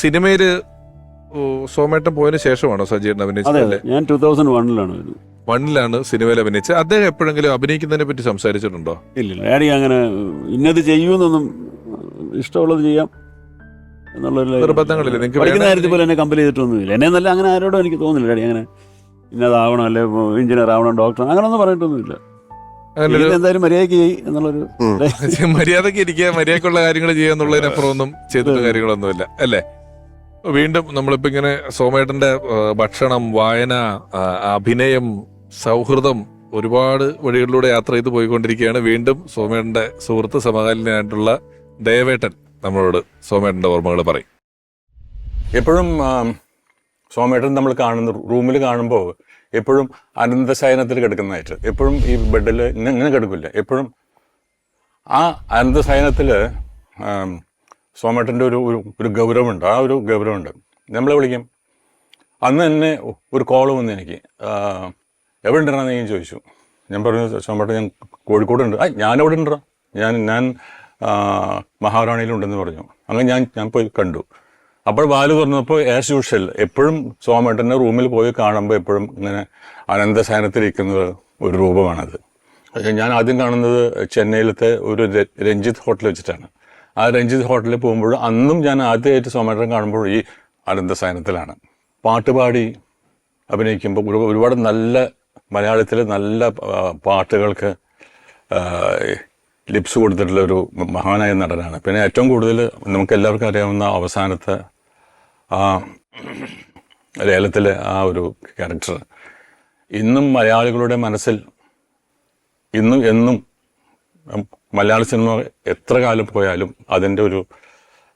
സിനിമയിൽ സോമേട്ടൻ പോയതിനു ശേഷമാണോ സജീവൻ അഭിനയിച്ചത്? ഞാൻ ടൂ തൗസൻഡ് വണ്ണിലാണ് വരുന്നത്. വണ്ണിലാണ് സിനിമയിൽ അഭിനയിച്ചത്. അദ്ദേഹം എപ്പോഴെങ്കിലും അഭിനയിക്കുന്നതിനെ പറ്റി സംസാരിച്ചിട്ടുണ്ടോ? ഇല്ല ഡാഡി അങ്ങനെ ഇന്നത് ചെയ്യൂന്നൊന്നും ഇഷ്ടമുള്ളത് ചെയ്യാം നിർബന്ധങ്ങളില്ല. നിങ്ങൾക്ക് പഠിക്കുന്ന കാര്യത്തിൽ പോലെ എന്നെ കമ്പൽ ചെയ്തിട്ടൊന്നുമില്ല. എന്നെ നല്ല അങ്ങനെ ആരോടും എനിക്ക് തോന്നില്ല ഡാഡി. അങ്ങനെ ഇന്നതാവണം അല്ലെ എഞ്ചിനീയർ ആവണം ഡോക്ടർ അങ്ങനൊന്നും പറഞ്ഞിട്ടൊന്നുമില്ല. എന്തായാലും മര്യാദയ്ക്ക് ചെയ്യ് എന്നുള്ളൊരു മര്യാദയ്ക്ക് ഇരിക്കുക മര്യാദക്കുള്ള കാര്യങ്ങൾ ചെയ്യുക എന്നുള്ളതിനപ്പുറം ഒന്നും ചെയ്തിട്ട് കാര്യങ്ങളൊന്നുമില്ല. അല്ലേ? വീണ്ടും നമ്മളിപ്പോ ഇങ്ങനെ സോമേട്ടന്റെ ഭക്ഷണം വായന അഭിനയം സൗഹൃദം ഒരുപാട് വഴികളിലൂടെ യാത്ര ചെയ്ത് പോയിക്കൊണ്ടിരിക്കുകയാണ്. വീണ്ടും സോമേട്ടന്റെ സുഹൃത്ത് സമകാലീനായിട്ടുള്ള ദേവേട്ടൻ നമ്മളോട് സോമേട്ടന്റെ ഓർമ്മകൾ പറയും. എപ്പോഴും സോമേട്ടൻ നമ്മൾ കാണുന്ന റൂമിൽ കാണുമ്പോൾ എപ്പോഴും അനന്തശയനത്തിൽ കിടക്കുന്നതായിട്ട്. എപ്പോഴും ഈ ബെഡിൽ ഇങ്ങനെ കിടക്കില്ല. എപ്പോഴും ആ അനന്തശയനത്തിൽ സോമേട്ടന്റെ ഒരു ഒരു ഗൗരവമുണ്ട്. ആ ഒരു ഗൗരവമുണ്ട്. നമ്മളെ വിളിക്കും. അന്ന് തന്നെ ഒരു കോൾ വന്നു എനിക്ക്. എവിടെ ഉണ്ടെന്ന് ഞാൻ ചോദിച്ചു. ഞാൻ പറഞ്ഞു സോമേട്ടൻ ഞാൻ കോഴിക്കോട് ഉണ്ട് ആ എവിടെ ഉണ്ടോ ഞാൻ ഞാൻ മഹാറാണിയിലുണ്ടെന്ന് പറഞ്ഞു. അങ്ങനെ ഞാൻ ഞാൻ പോയി കണ്ടു. അപ്പോൾ വാൽ തുറന്നപ്പോൾ ആസ് യൂഷ്വൽ എപ്പോഴും സോമേട്ടന്റെ റൂമിൽ പോയി കാണുമ്പോൾ എപ്പോഴും ഇങ്ങനെ അനന്തശയനത്തിലിരിക്കുന്ന ഒരു രൂപമാണത്. ഞാൻ ആദ്യം കാണുന്നത് ചെന്നൈയിലത്തെ ഒരു രഞ്ജിത്ത് ഹോട്ടൽ വെച്ചിട്ടാണ്. ആ രഞ്ജിത്ത് ഹോട്ടലിൽ പോകുമ്പോൾ അന്നും ഞാൻ ആദ്യമായിട്ട് സോമേട്ടൻ കാണുമ്പോൾ ഈ അനന്തശയനത്തിലാണ് പാട്ടുപാടി അഭിനയിക്കുമ്പോൾ ഒരുപാട് നല്ല മലയാളത്തിൽ നല്ല പാട്ടുകൾക്ക് ലിപ്സ് കൊടുത്തിട്ടുള്ള ഒരു മഹാനായ നടനാണ്. പിന്നെ ഏറ്റവും കൂടുതൽ നമുക്ക് എല്ലാവർക്കും അറിയാവുന്ന അവസാനത്തെ ആ ലേലത്തിലെ ആ ഒരു ക്യാരക്ടർ. ഇന്നും മലയാളികളുടെ മനസ്സിൽ ഇന്നും എന്നും മലയാള സിനിമ എത്ര കാലം പോയാലും അതിന്റെ ഒരു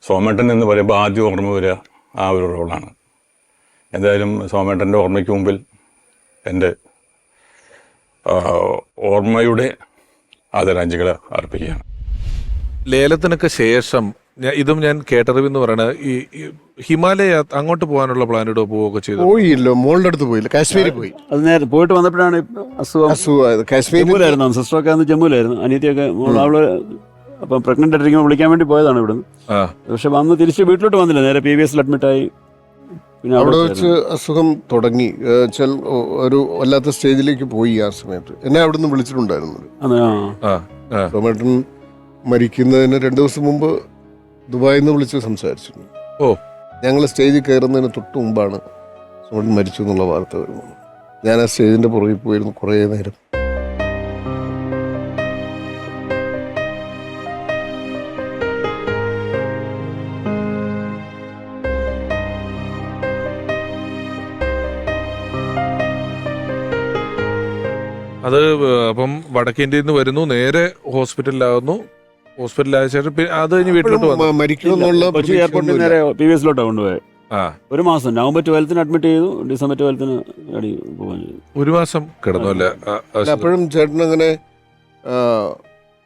സോമേട്ടൻ എന്ന് പറയുമ്പോൾ ആദ്യം ഓർമ്മ വരിക ആ ഒരു റോളാണ്. എന്തായാലും സോമേട്ടന്റെ ഓർമ്മയ്ക്ക് മുമ്പിൽ എന്റെ ഓർമ്മയുടെ ആദരാഞ്ജലികൾ അർപ്പിക്കുകയാണ്. ലേലത്തിനൊക്കെ ശേഷം ഇതും ഞാൻ കേട്ടറിവെന്ന് പറയണത് ഈ ഈ ഹിമാലയ അങ്ങോട്ട് പോകാനുള്ള പ്ലാൻ ഇടുക പോവുകയൊക്കെ ചെയ്തു? പോയില്ലോ മോളുടെ അടുത്ത് പോയില്ല കാശ്മീരിൽ പോയി. അത് നേരെ പോയിട്ട് വന്നപ്പോഴാണ് അസുഖം. അസുഖം ജമ്മുവിലായിരുന്നു സിസ്റ്ററൊക്കെ അന്ന് ജമ്മുവിലായിരുന്നു അനിയത്തിയൊക്കെ മോൾ അവൾ അപ്പം പ്രഗ്നന്റ് ആയിട്ടിരിക്കുമ്പോൾ വിളിക്കാൻ വേണ്ടി പോയതാണ് ഇവിടുന്ന്. പക്ഷെ വന്ന് തിരിച്ച് വീട്ടിലോട്ട് വന്നില്ല നേരെ പി വി എസിൽ അഡ്മിറ്റായി പിന്നെ അവിടെ അവിടെ വെച്ച് അസുഖം തുടങ്ങി. വെച്ചാൽ ഒരു വല്ലാത്ത സ്റ്റേജിലേക്ക് പോയി ആ സമയത്ത്. എന്നെ വിളിച്ചിട്ടുണ്ടായിരുന്നു. ആ. ആ ആ. മരിക്കുന്നതിന് രണ്ടു ദിവസം മുമ്പ് ദുബായിൽ നിന്ന് വിളിച്ച് സംസാരിച്ചിരുന്നു ഓ. ഞങ്ങൾ സ്റ്റേജിൽ കയറുന്നതിന് തൊട്ട് മുമ്പാണ് സുമൻ മരിച്ചു എന്നുള്ള വാർത്ത വരുന്നത്. ഞാൻ ആ സ്റ്റേജിന്റെ പുറകിൽ പോയിരുന്നു കുറേ നേരം. അത് അപ്പം വടക്കേന്ത്യയിൽ നിന്ന് വരുന്നു നേരെ ഹോസ്പിറ്റലിലാകുന്നു ശേഷം പിന്നെ അത് കഴിഞ്ഞ് വീട്ടിലോട്ട് വന്നു. മരിക്കുമെന്നുള്ള കൊച്ചി എയർപോർട്ടിൽ നേരെ പി വി എസിലോട്ടാണ് കൊണ്ടുപോയത് ആ. ഒരു മാസം നവംബർ ട്വൽത്തിന് അഡ്മിറ്റ് ചെയ്തു ഡിസംബർ ട്വൽത്തിന് അടി പോകാൻ ചെയ്തു. ഒരു മാസം കിടന്നു അല്ലേ? ആ, ആ, അല്ല, അപ്പോഴും ചേട്ടൻ അങ്ങനെ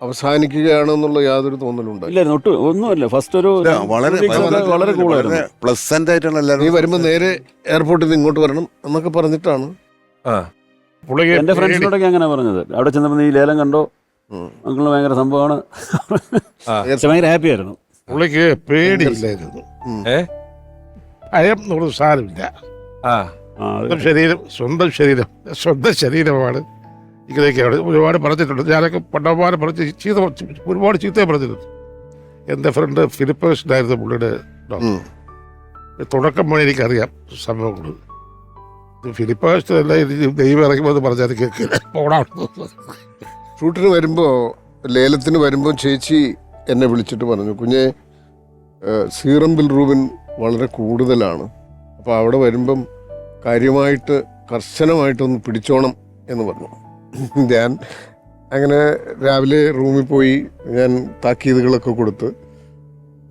അവസാനിക്കുകയാണെന്നുള്ള യാതൊരു തോന്നലുണ്ട് ഇല്ലായിരുന്നു ഒട്ടും ഒന്നുമില്ല. ഫസ്റ്റ് ഒരു വളരെ വളരെ കൂളായിരുന്നു പ്ലസന്റ് ആയിട്ടാണ് നീ വരുമ്പോൾ വരുമ്പോ നേരെ എയർപോർട്ടിൽ നിന്ന് ഇങ്ങോട്ട് വരണം എന്നൊക്കെ പറഞ്ഞിട്ടാണ്. ആ. എന്റെ ഫ്രണ്ട്സിനോടൊക്കെ അങ്ങനെ പറഞ്ഞത്. അവിടെ ചെന്നപ്പോൾ നീ ലേലം കണ്ടോ? ഉം. അങ്കിളിന് ഭയങ്കര സംഭവമാണ്. പക്ഷെ ഭയങ്കര ഹാപ്പി ആയിരുന്നു. പുള്ളിക്ക് പേടിയില്ലായിരുന്നു. ഉം. ഏ? ഭയം എന്നുള്ളത് സാരമില്ല. ആ. ആ, അത് സ്വന്തം ശരീരം സ്വന്തം ശരീരം സ്വന്തം ശരീരമാണ് ഇങ്ങനെയൊക്കെയാണ് ഒരുപാട് പറഞ്ഞിട്ടുണ്ട്. ഞാനൊക്കെ പണ്ടമാരെ പറഞ്ഞ് ചീത്ത ഒരുപാട് ചീത്ത പറഞ്ഞിട്ടുണ്ട് എന്റെ ഫ്രണ്ട് ഫിലിപ്പേഴ്സ് ഉണ്ടായിരുന്നു പുള്ളിയുടെ ഡോക്ടർ. തുടക്കം മുതൽ എനിക്കറിയാം സംഭവങ്ങൾ ഫിലിപ്പേഴ്സ് അല്ല ഇത് ദൈവം ഇറങ്ങുമ്പോൾ പറഞ്ഞാൽ കേൾക്കില്ല. പോടാണ് ഷൂട്ടിന് വരുമ്പോൾ ലേലത്തിന് വരുമ്പോൾ ചേച്ചി എന്നെ വിളിച്ചിട്ട് പറഞ്ഞു കുഞ്ഞെ സീറം ബിൽറൂബിൻ വളരെ കൂടുതലാണ്. അപ്പോൾ അവിടെ വരുമ്പം കാര്യമായിട്ട് കർശനമായിട്ടൊന്ന് പിടിച്ചോണം എന്ന് പറഞ്ഞു. ഞാൻ അങ്ങനെ രാവിലെ റൂമിൽ പോയി ഞാൻ താക്കീതുകളൊക്കെ കൊടുത്ത്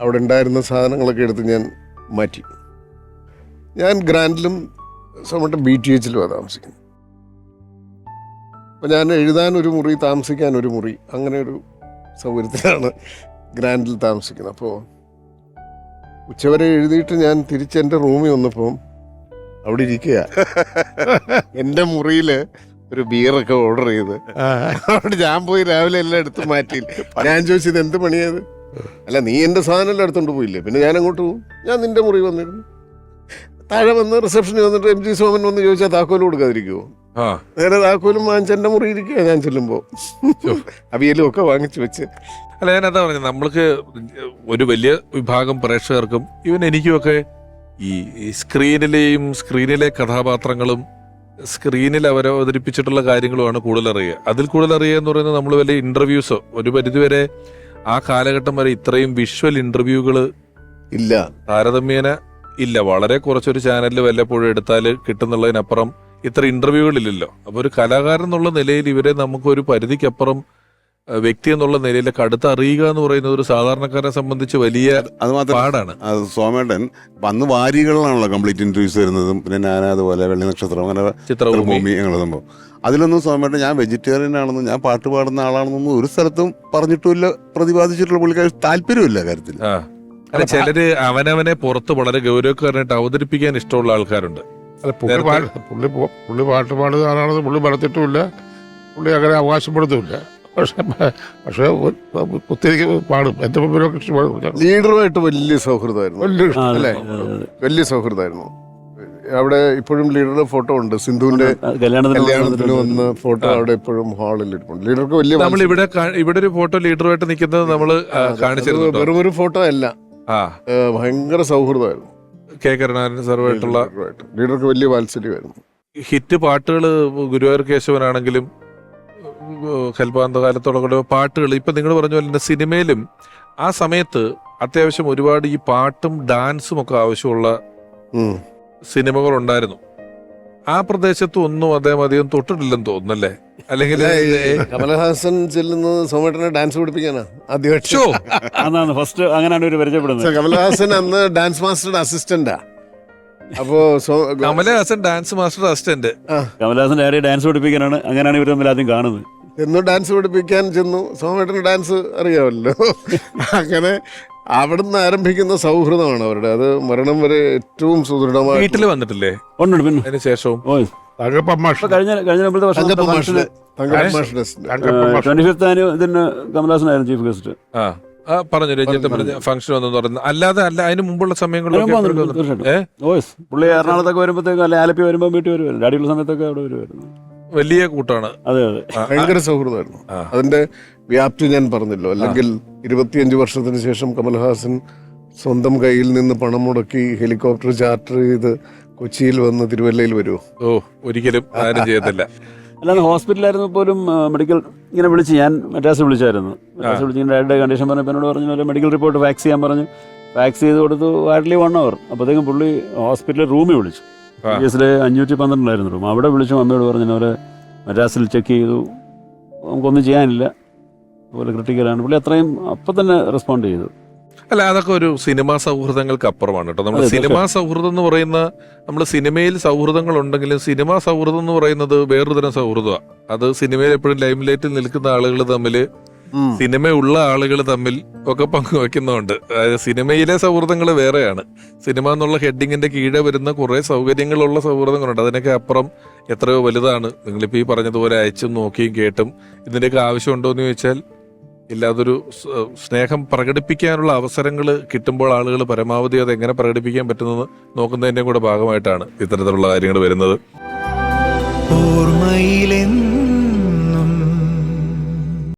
അവിടെ ഉണ്ടായിരുന്ന സാധനങ്ങളൊക്കെ എടുത്ത് ഞാൻ മാറ്റി. ഞാൻ ഗ്രാൻഡിലും സമയത്ത് ബി ടി എച്ചിലുമാണ് താമസിക്കുന്നത്. അപ്പം ഞാൻ എഴുതാൻ ഒരു മുറി താമസിക്കാൻ ഒരു മുറി അങ്ങനെ ഒരു സൗകര്യത്തിലാണ് ഗ്രാൻഡിൽ താമസിക്കുന്നത്. അപ്പോൾ ഉച്ചവരെ എഴുതിയിട്ട് ഞാൻ തിരിച്ച് എന്റെ റൂമിൽ വന്നപ്പോൾ അവിടെ ഇരിക്കുക എന്റെ മുറിയിൽ ഒരു ബിയറൊക്കെ ഓർഡർ ചെയ്ത്. അവിടെ ഞാൻ പോയി രാവിലെ എല്ലാം എടുത്ത് മാറ്റി. ഞാൻ ചോദിച്ചത് എന്ത് പണിയത് അല്ല നീ എന്റെ സാധനം എല്ലാം എടുത്തോണ്ട് പോയില്ലേ? പിന്നെ ഞാൻ അങ്ങോട്ട് പോകും ഞാൻ നിന്റെ മുറി വന്നിരുന്നു. താഴെ വന്ന് റിസപ്ഷനിൽ വന്നിട്ട് എം ജി സോമൻ വന്ന് ചോദിച്ചാൽ താക്കോൽ കൊടുക്കാതിരിക്കുമോ നേരെ താക്കോലും വാങ്ങിച്ചെന്റെ മുറി ഇരിക്കുക ഞാൻ ചെല്ലുമ്പോൾ അവിയലും ഒക്കെ വാങ്ങിച്ചു വെച്ച്. അല്ല ഞാൻ എന്താ പറഞ്ഞത്. നമ്മൾക്ക് ഒരു വലിയ വിഭാഗം പ്രേക്ഷകർക്കും ഇവൻ എനിക്കുമൊക്കെ ഈ സ്ക്രീനിലെയും സ്ക്രീനിലെ കഥാപാത്രങ്ങളും സ്ക്രീനിൽ അവർ അവതരിപ്പിച്ചിട്ടുള്ള കാര്യങ്ങളുമാണ് കൂടുതൽ അറിയുക അതിൽ കൂടുതൽ അറിയുക എന്ന് പറയുന്നത് നമ്മൾ വലിയ ഇന്റർവ്യൂസോ ഒരു പരിധിവരെ ആ കാലഘട്ടം വരെ ഇത്രയും വിഷ്വൽ ഇന്റർവ്യൂകൾ ഇല്ല. താരതമ്യേന ഇല്ല വളരെ കുറച്ചൊരു ചാനലിൽ വല്ലപ്പോഴും എടുത്താൽ കിട്ടുന്നുള്ളതിനപ്പുറം ഇത്ര ഇന്റർവ്യൂകളില്ലല്ലോ അപ്പോൾ ഒരു കലാകാരൻ എന്നുള്ള നിലയിൽ ഇവരെ നമുക്കൊരു പരിധിക്കപ്പുറം വ്യക്തി എന്നുള്ള നിലയിൽ അടുത്ത് അറിയുക എന്ന് പറയുന്നത് ഒരു സാധാരണക്കാരനെ സംബന്ധിച്ച് വലിയ അത് പാടാണ്. സോമേട്ടൻ അന്ന് വാരികളിലാണല്ലോ കംപ്ലീറ്റ് ഇന്റർവ്യൂസ് വരുന്നതും പിന്നെ ഞാൻ അതുപോലെ വെള്ളി നക്ഷത്രം അങ്ങനെ ചിത്രഭൂമി. ഭൂമി അങ്ങനെ സംഭവം. അതിലൊന്നും സോമേട്ടൻ ഞാൻ വെജിറ്റേറിയൻ ആണെന്നും ഞാൻ പാട്ട് പാടുന്ന ആളാണെന്നൊന്നും ഒരു സ്ഥലത്തും പറഞ്ഞിട്ടുമില്ല പ്രതിപാദിച്ചിട്ടുള്ള പുള്ളിക്കാർ താല്പര്യമില്ല കാര്യത്തിൽ. ആ. അല്ല ചിലര് അവനവനെ പുറത്ത് വളരെ ഗൗരവക്കാരനായിട്ട് അവതരിപ്പിക്കാൻ ഇഷ്ടമുള്ള ആൾക്കാരുണ്ട്. അല്ല പുള്ളി പുള്ളി പോ- പുള്ളി പാട്ട് പാടുന്ന ആളാണെന്ന് പുള്ളി പറഞ്ഞിട്ടുമില്ല പുള്ളി അങ്ങനെ അവകാശപ്പെടുത്തുമില്ല. പക്ഷെ പക്ഷെ ഒത്തിരി പാടും. എന്റെ മുമ്പിലൊക്കെ ലീഡറുമായിട്ട് വലിയ സൗഹൃദമായിരുന്നു. വലിയ അല്ലേ? വലിയ സൗഹൃദമായിരുന്നു. അവിടെ ഇപ്പോഴും ലീഡറുടെ ഫോട്ടോ ഉണ്ട്. സിന്ധുവിന്റെ കല്യാണത്തിന്. വന്ന ഫോട്ടോ. അവിടെ ഇപ്പോഴും ഹാളിൽ ഇരിപ്പുണ്ട്. ലീഡർക്ക് വലിയ നമ്മൾ ഇവിടെ ഇവിടെ ഒരു ഫോട്ടോ ലീഡറുമായിട്ട് നിൽക്കുന്നത് നമ്മൾ കാണിച്ചിരുന്നു വെറും ഒരു ഫോട്ടോ അല്ല. ഭയങ്കര സൗഹൃദമായിരുന്നു. കെ കരുണാകരൻ സാറുമായിട്ടുള്ള ലീഡർക്ക് വലിയ വാത്സല്യമായിരുന്നു. ഹിറ്റ് പാട്ടുകൾ ഗുരുവായൂർ കേശവനാണെങ്കിലും കൽപ്പാന്ത കാലത്തോടെ പാട്ടുകൾ ഇപ്പൊ നിങ്ങൾ പറഞ്ഞ പോലെ തന്നെ സിനിമയിലും ആ സമയത്ത് അത്യാവശ്യം ഒരുപാട് ഈ പാട്ടും ഡാൻസും ഒക്കെ ആവശ്യമുള്ള. സിനിമകൾ ഉണ്ടായിരുന്നു ആ പ്രദേശത്ത് ഒന്നും അദ്ദേഹം അധികം തൊട്ടിട്ടില്ലെന്ന് തോന്നുന്നല്ലേ അല്ലെങ്കിൽ കമലഹാസൻ ചെല്ലുന്നത് സോമേട്ടനെ ഡാൻസ് പഠിപ്പിക്കാനാ ആദ്യമായിട്ട്. ഫസ്റ്റ് അങ്ങനെയാണ് ഒരു പരിചയപ്പെടുന്നത്. കമലഹാസൻ അന്ന് ഡാൻസ് മാസ്റ്ററുടെ അസിസ്റ്റന്റാ അപ്പോ Kamalahasan dance master assistant Kamalahasan ആരെയും ഡാൻസ് പഠിപ്പിക്കാനാണ് അങ്ങനെയാണ് ഇവർ തമ്മിൽ ആദ്യം കാണുന്നത്. ചെന്നു ഡാൻസ് പഠിപ്പിക്കാൻ ചെന്നു. സോമേട്ടന് ഡാൻസ് അറിയാമല്ലോ. അങ്ങനെ അവിടുന്ന് ആരംഭിക്കുന്ന സൗഹൃദമാണ് അവരുടെ. അത് മരണം വരെ ഏറ്റവും സുദൃഢമായി വീട്ടിൽ വന്നിട്ടില്ലേ? ഉണ്ട് പിന്നെ അതിന് ശേഷവും? ഓ തങ്കപ്പൻ മാഷ്. കഴിഞ്ഞ കഴിഞ്ഞ മുമ്പത്തെ തങ്കപ്പൻ വർഷം മാഷിന്റെ തങ്കപ്പൻ മാഷിന്റെ തങ്കപ്പൻ മാഷ്. ട്വന്റി ഫിഫ്ത്ത് ആനു ഇതിന് കമലഹാസനായിരുന്നു ചീഫ് ഗസ്റ്റ്. ആ ആ പറഞ്ഞു രഞ്ജിത്ത് പറഞ്ഞ ഫംഗ്ഷൻ വന്നു പറഞ്ഞു. അല്ലാതെ അല്ല അതിന് മുമ്പുള്ള സമയങ്ങളിലും പുള്ളി എറണാകുളത്തൊക്കെ വരുമ്പോഴത്തേക്കും അല്ലെ ആലപ്പി വരുമ്പോൾ വീട്ടിൽ വരുമായിരുന്നു. ഡാഡിയുള്ള സമയത്തൊക്കെ അവിടെ വരുമായിരുന്നു. വലിയ കൂട്ടാണ്. അതെ അതെ. ഭയങ്കര സൗഹൃദമായിരുന്നു. അതിന്റെ വ്യാപ്തി ഞാൻ പറഞ്ഞല്ലോ. അല്ലെങ്കിൽ ഇരുപത്തിയഞ്ച് വർഷത്തിന് ശേഷം കമൽഹാസൻ സ്വന്തം കയ്യിൽ നിന്ന് പണം മുടക്കി ഹെലികോപ്റ്റർ ചാർട്ടർ ചെയ്ത് കൊച്ചിയിൽ വന്ന് തിരുവല്ലയിൽ വരുമോ ഓ ഒരിക്കലും ആരും ചെയ്യത്തില്ല. അല്ലാതെ ഹോസ്പിറ്റലായിരുന്നു പോലും മെഡിക്കൽ ഇങ്ങനെ വിളിച്ച് ഞാൻ മറ്റാസ് വിളിച്ചായിരുന്നു. മറ്റാസ് വിളിച്ച് ഡയറിയുടെ കണ്ടീഷൻ പറഞ്ഞപ്പോൾ എന്നോട് പറഞ്ഞു പോലെ മെഡിക്കൽ റിപ്പോർട്ട് ഫാക്സ് ചെയ്യാൻ പറഞ്ഞു ഫാക്സ് ചെയ്ത് കൊടുത്തു ഹാർഡ്ലി വൺ അവർ. അപ്പോഴത്തേക്കും പുള്ളി ഹോസ്പിറ്റലിൽ റൂമിൽ വിളിച്ചു. എസിലെ അഞ്ഞൂറ്റി പന്ത്രണ്ടായിരുന്നു റൂം. അവിടെ വിളിച്ചു അമ്മയോട് പറഞ്ഞു അവരെ മദ്രാസിൽ ചെക്ക് ചെയ്തു. നമുക്കൊന്നും ചെയ്യാനില്ല. അതുപോലെ ക്രിട്ടിക്കലാണ് പുള്ളി അത്രയും അപ്പം തന്നെ റെസ്പോണ്ട് ചെയ്തു. അല്ല അതൊക്കെ ഒരു സിനിമാ സൗഹൃദങ്ങൾക്ക് അപ്പുറമാണ് കേട്ടോ. നമ്മൾ സിനിമാ സൗഹൃദം എന്ന് പറയുന്ന നമ്മൾ സിനിമയിൽ സൗഹൃദങ്ങൾ ഉണ്ടെങ്കിലും സിനിമാ സൗഹൃദം എന്ന് പറയുന്നത് വേറൊരു തരം സൗഹൃദമാണ് അത് സിനിമയിൽ എപ്പോഴും ലൈം ലൈറ്റിൽ നിൽക്കുന്ന ആളുകൾ തമ്മിൽ ഉള്ള ആളുകൾ തമ്മിൽ ഒക്കെ പങ്കുവെക്കുന്നുണ്ട് അതായത് സിനിമയിലെ സൗഹൃദങ്ങൾ വേറെയാണ്. സിനിമ എന്നുള്ള ഹെഡിങ്ങിന്റെ കീഴെ വരുന്ന കുറെ സൗകര്യങ്ങളുള്ള സൗഹൃദങ്ങളുണ്ട്. അതിനൊക്കെ അപ്പുറം എത്രയോ വലുതാണ്. നിങ്ങളിപ്പോൾ ഈ പറഞ്ഞതുപോലെ അയച്ചും നോക്കിയും കേട്ടും ഇതിന്റെയൊക്കെ ആവശ്യമുണ്ടോ എന്ന് ചോദിച്ചാൽ ഇല്ല അതൊരു സ്നേഹം പ്രകടിപ്പിക്കാനുള്ള അവസരങ്ങൾ കിട്ടുമ്പോൾ ആളുകൾ പരമാവധി അത് എങ്ങനെ പ്രകടിപ്പിക്കാൻ പറ്റുന്നത് നോക്കുന്നതിന്റെയും കൂടെ ഭാഗമായിട്ടാണ് ഇത്തരത്തിലുള്ള കാര്യങ്ങൾ വരുന്നത്. ഓർമ്മയിലെന്നും